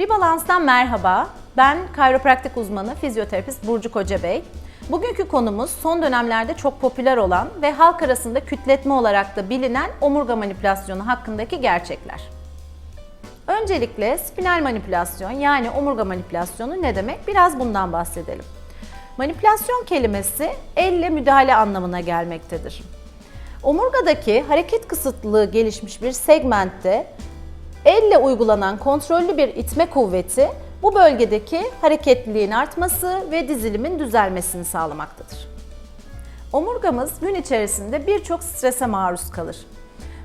Rebalans'tan merhaba. Ben kayropraktik uzmanı fizyoterapist Burcu Kocabey. Bugünkü konumuz son dönemlerde çok popüler olan ve halk arasında kütletme olarak da bilinen omurga manipülasyonu hakkındaki gerçekler. Öncelikle spinal manipülasyon yani omurga manipülasyonu ne demek? Biraz bundan bahsedelim. Manipülasyon kelimesi elle müdahale anlamına gelmektedir. Omurgadaki hareket kısıtlılığı gelişmiş bir segmentte elle uygulanan kontrollü bir itme kuvveti bu bölgedeki hareketliliğin artması ve dizilimin düzelmesini sağlamaktadır. Omurgamız gün içerisinde birçok strese maruz kalır.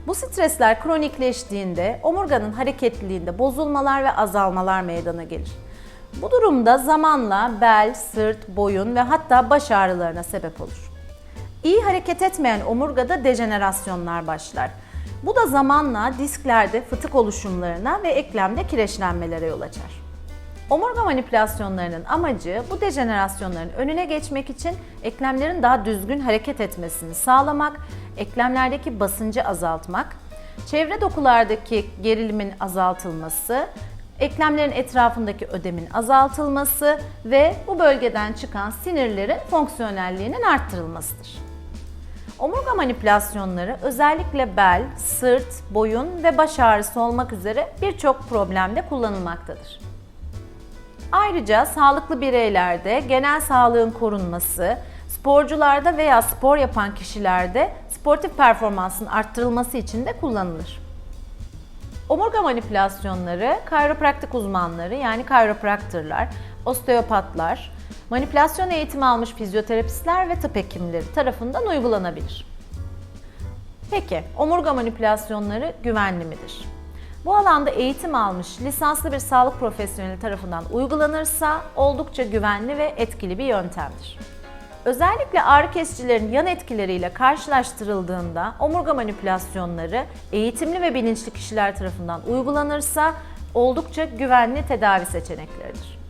Bu stresler kronikleştiğinde omurganın hareketliliğinde bozulmalar ve azalmalar meydana gelir. Bu durumda zamanla bel, sırt, boyun ve hatta baş ağrılarına sebep olur. İyi hareket etmeyen omurgada dejenerasyonlar başlar. Bu da zamanla disklerde fıtık oluşumlarına ve eklemde kireçlenmelere yol açar. Omurga manipülasyonlarının amacı bu dejenerasyonların önüne geçmek için eklemlerin daha düzgün hareket etmesini sağlamak, eklemlerdeki basıncı azaltmak, çevre dokulardaki gerilimin azaltılması, eklemlerin etrafındaki ödemin azaltılması ve bu bölgeden çıkan sinirlerin fonksiyonelliğinin arttırılmasıdır. Omurga manipülasyonları özellikle bel, sırt, boyun ve baş ağrısı olmak üzere birçok problemde kullanılmaktadır. Ayrıca sağlıklı bireylerde genel sağlığın korunması, sporcularda veya spor yapan kişilerde sportif performansın arttırılması için de kullanılır. Omurga manipülasyonları kayropraktik uzmanları yani kayropraktörler, osteopatlar, manipülasyon eğitimi almış fizyoterapistler ve tıp hekimleri tarafından uygulanabilir. Peki, omurga manipülasyonları güvenli midir? Bu alanda eğitim almış lisanslı bir sağlık profesyoneli tarafından uygulanırsa oldukça güvenli ve etkili bir yöntemdir. Özellikle ağrı kesicilerin yan etkileriyle karşılaştırıldığında omurga manipülasyonları eğitimli ve bilinçli kişiler tarafından uygulanırsa oldukça güvenli tedavi seçenekleridir.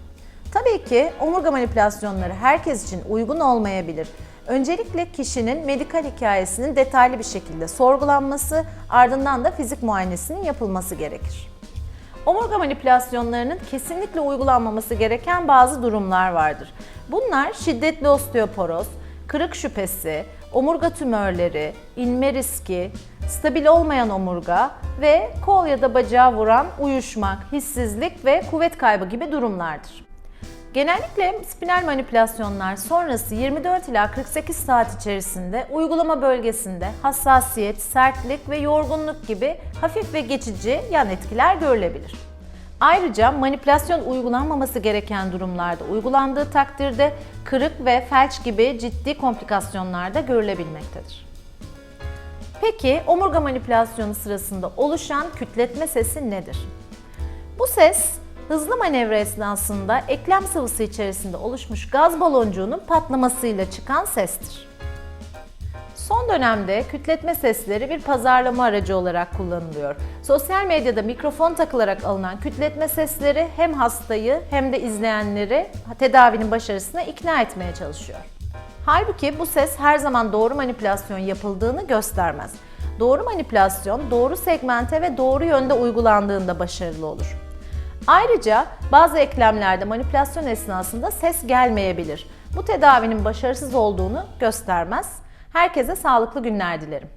Tabii ki omurga manipülasyonları herkes için uygun olmayabilir. Öncelikle kişinin medikal hikayesinin detaylı bir şekilde sorgulanması, ardından da fizik muayenesinin yapılması gerekir. Omurga manipülasyonlarının kesinlikle uygulanmaması gereken bazı durumlar vardır. Bunlar şiddetli osteoporoz, kırık şüphesi, omurga tümörleri, inme riski, stabil olmayan omurga ve kol ya da bacağı vuran uyuşmak, hissizlik ve kuvvet kaybı gibi durumlardır. Genellikle spinal manipülasyonlar sonrası 24 ila 48 saat içerisinde uygulama bölgesinde hassasiyet, sertlik ve yorgunluk gibi hafif ve geçici yan etkiler görülebilir. Ayrıca manipülasyon uygulanmaması gereken durumlarda uygulandığı takdirde kırık ve felç gibi ciddi komplikasyonlar da görülebilmektedir. Peki omurga manipülasyonu sırasında oluşan kütletme sesi nedir? Bu ses hızlı manevra esnasında eklem sıvısı içerisinde oluşmuş gaz baloncuğunun patlamasıyla çıkan sestir. Son dönemde kütletme sesleri bir pazarlama aracı olarak kullanılıyor. Sosyal medyada mikrofon takılarak alınan kütletme sesleri hem hastayı hem de izleyenleri tedavinin başarısına ikna etmeye çalışıyor. Halbuki bu ses her zaman doğru manipülasyon yapıldığını göstermez. Doğru manipülasyon doğru segmente ve doğru yönde uygulandığında başarılı olur. Ayrıca bazı eklemlerde manipülasyon esnasında ses gelmeyebilir. Bu tedavinin başarısız olduğunu göstermez. Herkese sağlıklı günler dilerim.